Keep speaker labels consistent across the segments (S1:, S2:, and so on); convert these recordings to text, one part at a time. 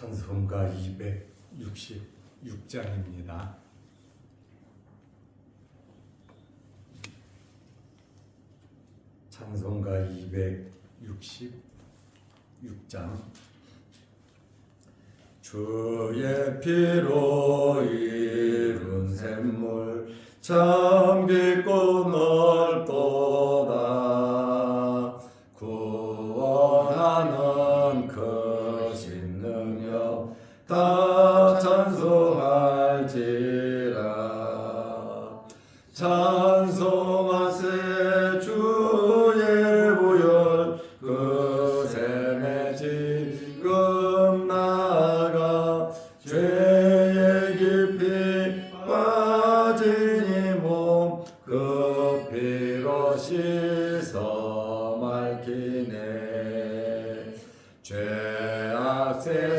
S1: 찬송가 266장입니다. 찬송가 266장 주의 피로 이룬 샘물 참 깊고 넓도 씻어 맑히네. 죄악 세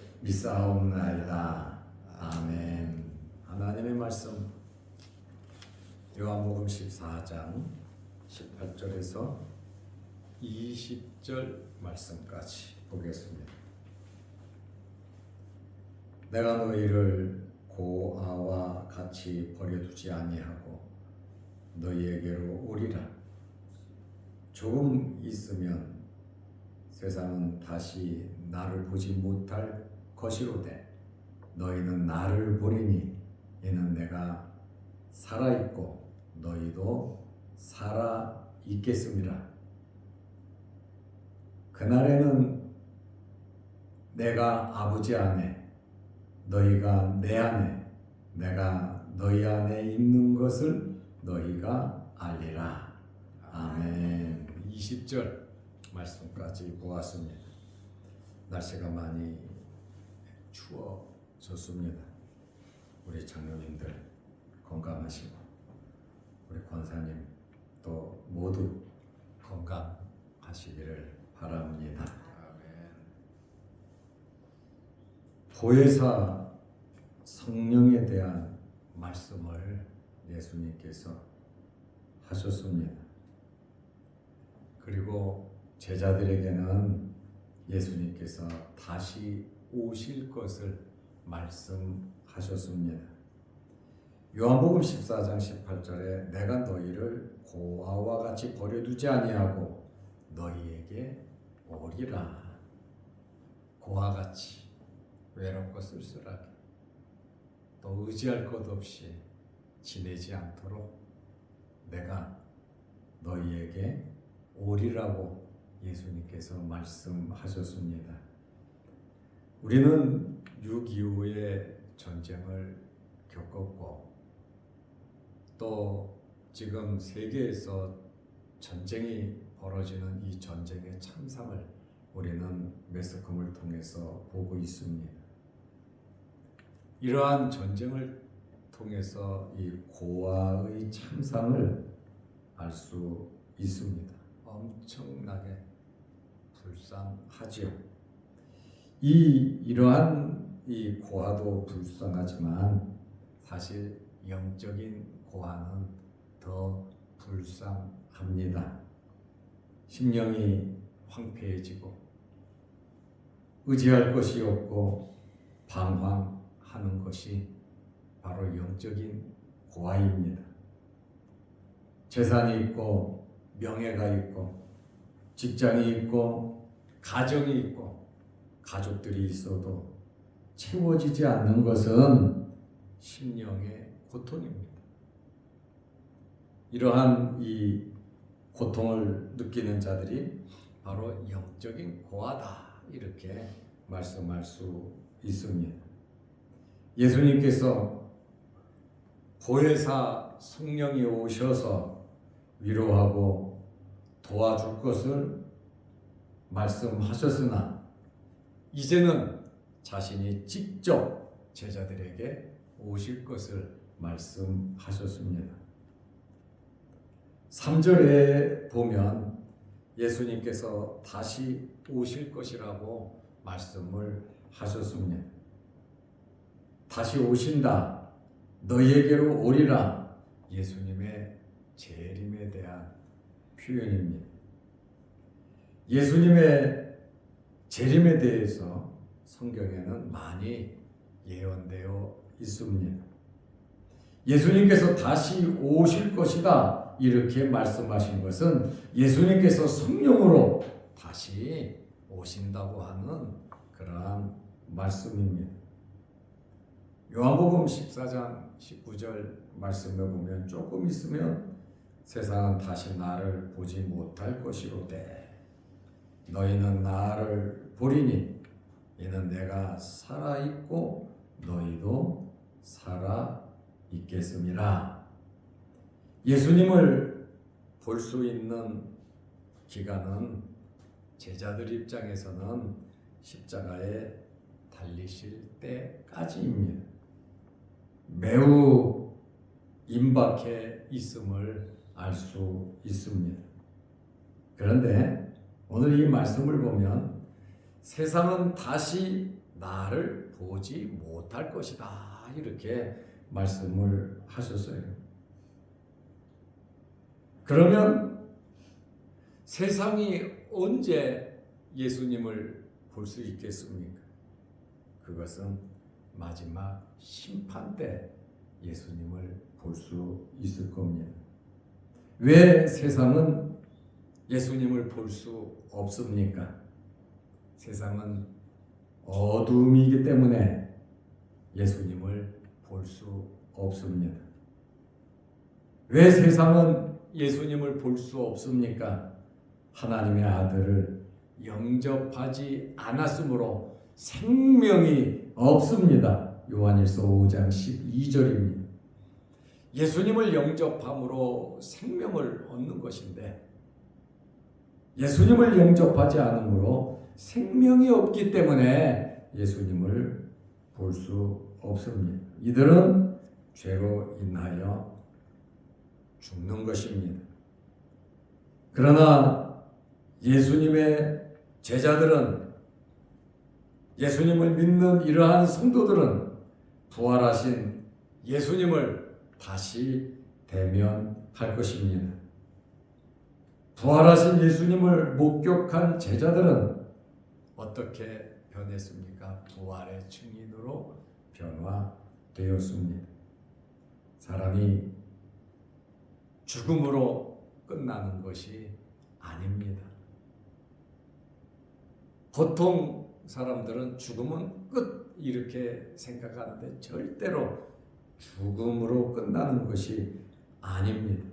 S1: 믿사옵나이다. 아멘. 하나님의 말씀 요한복음 14장 18절에서 20절 말씀까지 보겠습니다. 내가 너희를 고아와 같이 버려두지 아니하고 너희에게로 오리라. 조금 있으면 세상은 다시 나를 보지 못할 것이로되 너희는 나를 보리니 이는 내가 살아 있고 너희도 살아 있겠습니다. 그날에는 내가 아버지 안에 너희가 내 안에 내가 너희 안에 있는 것을 너희가 알리라. 아멘. 20절 말씀까지 보았습니다. 날씨가 많이 추워졌습니다. 우리 장로님들 건강하시고 우리 권사님 또 모두 건강하시기를 바랍니다. 보혜사 성령에 대한 말씀을 예수님께서 하셨습니다. 그리고 제자들에게는 예수님께서 다시 오실 것을 말씀하셨습니다. 요한복음 14장 18절에 내가 너희를 고아와 같이 버려두지 아니하고 너희에게 오리라. 고아 같이 외롭고 쓸쓸하게 또 의지할 것 없이 지내지 않도록 내가 너희에게 오리라고 예수님께서 말씀하셨습니다. 우리는 6.25의 전쟁을 겪었고 또 지금 세계에서 전쟁이 벌어지는 이 전쟁의 참상을 우리는 매스컴을 통해서 보고 있습니다. 이러한 전쟁을 통해서 이 고아의 참상을 알 수 있습니다. 엄청나게 불쌍하지요. 이 이러한 이 고아도 불쌍하지만 사실 영적인 고아는 더 불쌍합니다. 심령이 황폐해지고 의지할 것이 없고 방황하는 것이 바로 영적인 고아입니다. 재산이 있고 명예가 있고 직장이 있고 가정이 있고 가족들이 있어도 채워지지 않는 것은 심령의 고통입니다. 이러한 이 고통을 느끼는 자들이 바로 영적인 고아다 이렇게 말씀할 수 있습니다. 예수님께서 보혜사 성령이 오셔서 위로하고 도와줄 것을 말씀하셨으나 이제는 자신이 직접 제자들에게 오실 것을 말씀하셨습니다. 3절에 보면 예수님께서 다시 오실 것이라고 말씀을 하셨습니다. 다시 오신다. 너희에게로 오리라. 예수님의 재림에 대한 표현입니다. 예수님의 재림에 대해서 성경에는 많이 예언되어 있습니다. 예수님께서 다시 오실 것이다. 이렇게 말씀하신 것은 예수님께서 성령으로 다시 오신다고 하는 그러한 말씀입니다. 요한복음 14장 19절 말씀에 보면 조금 있으면 세상은 다시 나를 보지 못할 것이로되 너희는 나를 보리니 이는 내가 살아 있고 너희도 살아 있겠음이라. 예수님을 볼 수 있는 기간은 제자들 입장에서는 십자가에 달리실 때까지입니다. 매우 임박해 있음을 알 수 있습니다. 그런데 오늘 이 말씀을 보면 세상은 다시 나를 보지 못할 것이다. 이렇게 말씀을 하셨어요. 그러면 세상이 언제 예수님을 볼 수 있겠습니까? 그것은 마지막 심판 때 예수님을 볼 수 있을 겁니다. 왜 세상은 예수님을 볼 수 없습니까? 세상은 어둠이기 때문에 예수님을 볼 수 없습니다. 왜 세상은 예수님을 볼 수 없습니까? 하나님의 아들을 영접하지 않았으므로 생명이 없습니다. 요한일서 5장 12절입니다. 예수님을 영접함으로 생명을 얻는 것인데 예수님을 영접하지 않으므로 생명이 없기 때문에 예수님을 볼 수 없습니다. 이들은 죄로 인하여 죽는 것입니다. 그러나 예수님의 제자들은 예수님을 믿는 이러한 성도들은 부활하신 예수님을 다시 대면할 것입니다. 부활하신 예수님을 목격한 제자들은 어떻게 변했습니까? 부활의 증인으로 변화되었습니다. 사람이 죽음으로 끝나는 것이 아닙니다. 보통 사람들은 죽음은 끝 이렇게 생각하는데 절대로 죽음으로 끝나는 것이 아닙니다.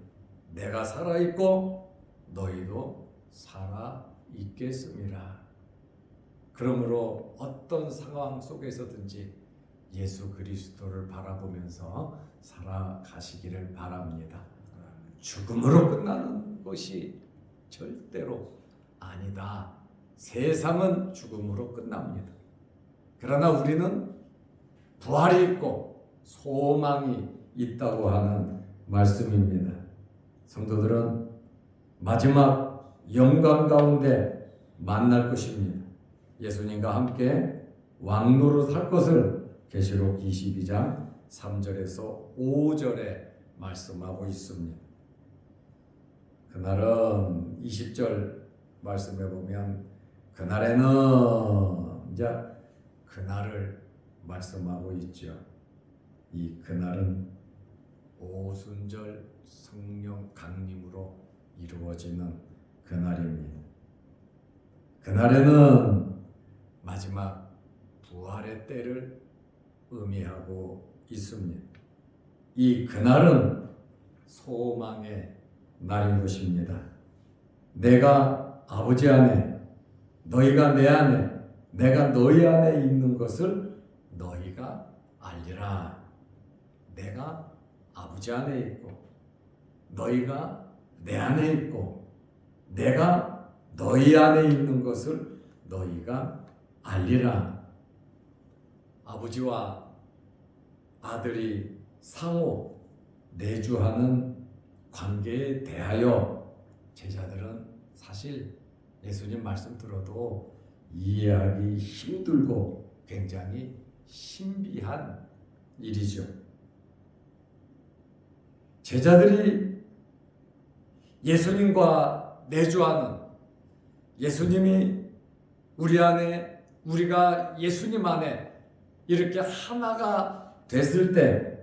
S1: 내가 살아 있고 너희도 살아 있겠습니다. 그러므로 어떤 상황 속에서든지 예수 그리스도를 바라보면서 살아가시기를 바랍니다. 죽음으로 끝나는 것이 절대로 아니다. 세상은 죽음으로 끝납니다. 그러나 우리는 부활이 있고 소망이 있다고 하는 말씀입니다. 성도들은 마지막 영광 가운데 만날 것입니다. 예수님과 함께 왕노릇 할 것을 계시록 22장 3절에서 5절에 말씀하고 있습니다. 그날은 20절 말씀해 보면 그날에는 이제 그날을 말씀하고 있죠. 이 그날은 오순절 성령 강림으로 이루어지는 그날입니다. 그날에는 마지막 부활의 때를 의미하고 있습니다. 이 그날은 소망의 날인 것입니다. 내가 아버지 안에, 너희가 내 안에, 내가 너희 안에 있는 것을 너희가 알리라. 내가 아버지 안에 있고, 너희가 내 안에 있고, 내가 너희 안에 있는 것을 너희가 알리라. 아버지와 아들이 상호 내주하는 관계에 대하여 제자들은 사실 예수님 말씀 들어도 이해하기 힘들고 굉장히 신비한 일이죠. 제자들이 예수님과 내주하는 예수님이 우리 안에 우리가 예수님 안에 이렇게 하나가 됐을 때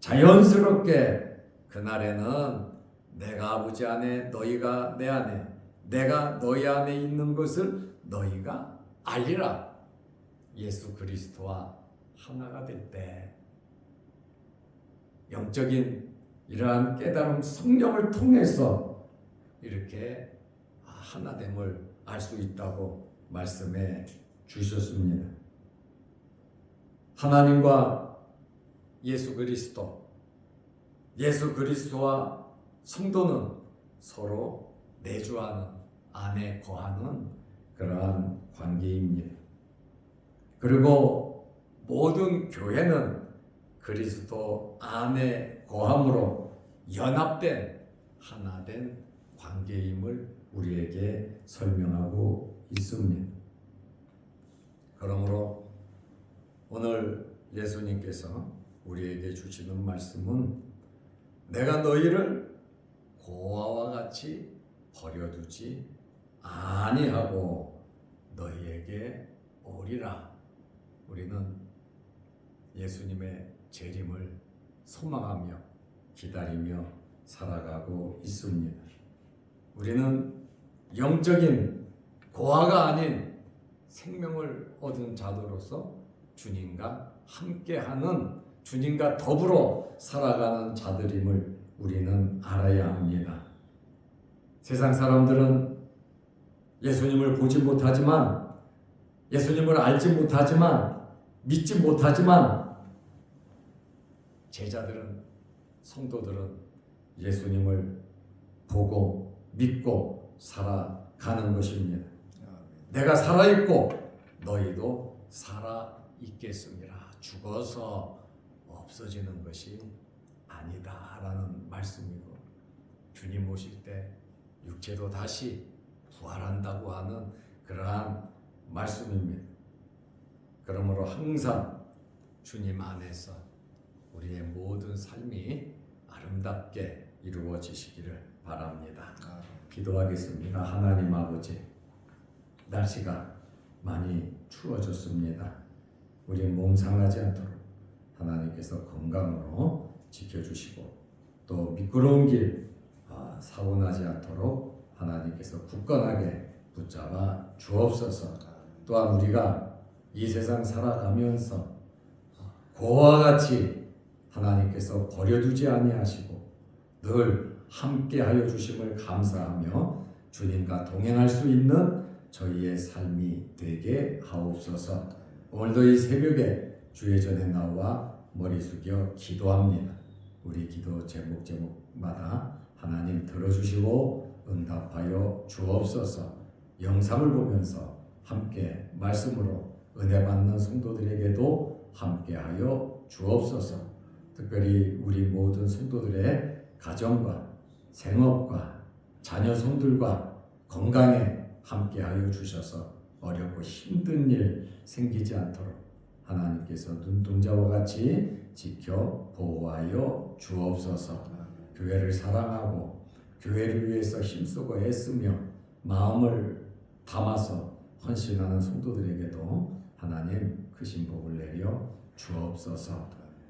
S1: 자연스럽게 그날에는 내가 아버지 안에 너희가 내 안에 내가 너희 안에 있는 것을 너희가 알리라. 예수 그리스도와 하나가 될 때 영적인 이러한 깨달음 성령을 통해서 이렇게 하나됨을 알 수 있다고 말씀해 주셨습니다. 하나님과 예수 그리스도, 예수 그리스도와 성도는 서로 내주하는 안에 거하는 그러한 관계입니다. 그리고 모든 교회는 그리스도 안에 거함으로 연합된 하나된 관계임을 우리에게 설명하고 있습니다. 그러므로 오늘 예수님께서 우리에게 주시는 말씀은 내가 너희를 고아와 같이 버려두지 아니하고 너희에게 오리라. 우리는 예수님의 재림을 소망하며 기다리며 살아가고 있습니다. 우리는 영적인 고아가 아닌 생명을 얻은 자들로서 주님과 함께하는 주님과 더불어 살아가는 자들임을 우리는 알아야 합니다. 세상 사람들은 예수님을 보지 못하지만 예수님을 알지 못하지만 믿지 못하지만 제자들은 성도들은 예수님을 보고 믿고 살아가는 것입니다. 내가 살아있고 너희도 살아있겠습니다. 죽어서 없어지는 것이 아니다라는 말씀이고 주님 오실 때 육체도 다시 부활한다고 하는 그러한 말씀입니다. 그러므로 항상 주님 안에서 우리의 모든 삶이 아름답게 이루어지시기를 바랍니다. 기도하겠습니다. 하나님 아버지, 날씨가 많이 추워졌습니다. 우리 몸 상하지 않도록 하나님께서 건강으로 지켜주시고 또 미끄러운 길 아, 사고 나지 않도록 하나님께서 굳건하게 붙잡아 주옵소서. 또한 우리가 이 세상 살아가면서 고와 같이 하나님께서 버려두지 아니하시고 늘 함께하여 주심을 감사하며 주님과 동행할 수 있는 저희의 삶이 되게 하옵소서. 오늘도 이 새벽에 주의 전에 나와 머리 숙여 기도합니다. 우리 기도 제목 제목마다 하나님 들어주시고 응답하여 주옵소서. 영상을 보면서 함께 말씀으로 은혜 받는 성도들에게도 함께하여 주옵소서. 특별히 우리 모든 성도들의 가정과 생업과 자녀 손들과 건강에 함께하여 주셔서 어렵고 힘든 일 생기지 않도록 하나님께서 눈동자와 같이 지켜 보호하여 주옵소서. 교회를 사랑하고 교회를 위해서 힘쓰고 애쓰며 마음을 담아서 헌신하는 성도들에게도 하나님 크신 복을 내려 주옵소서.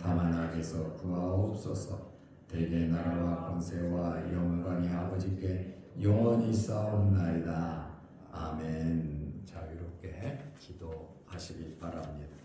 S1: 다만 악에서 구하옵소서. 대개 나라와 권세와 영광이 아버지께 영원히 싸움나이다. 아멘. 자유롭게 기도하시기 바랍니다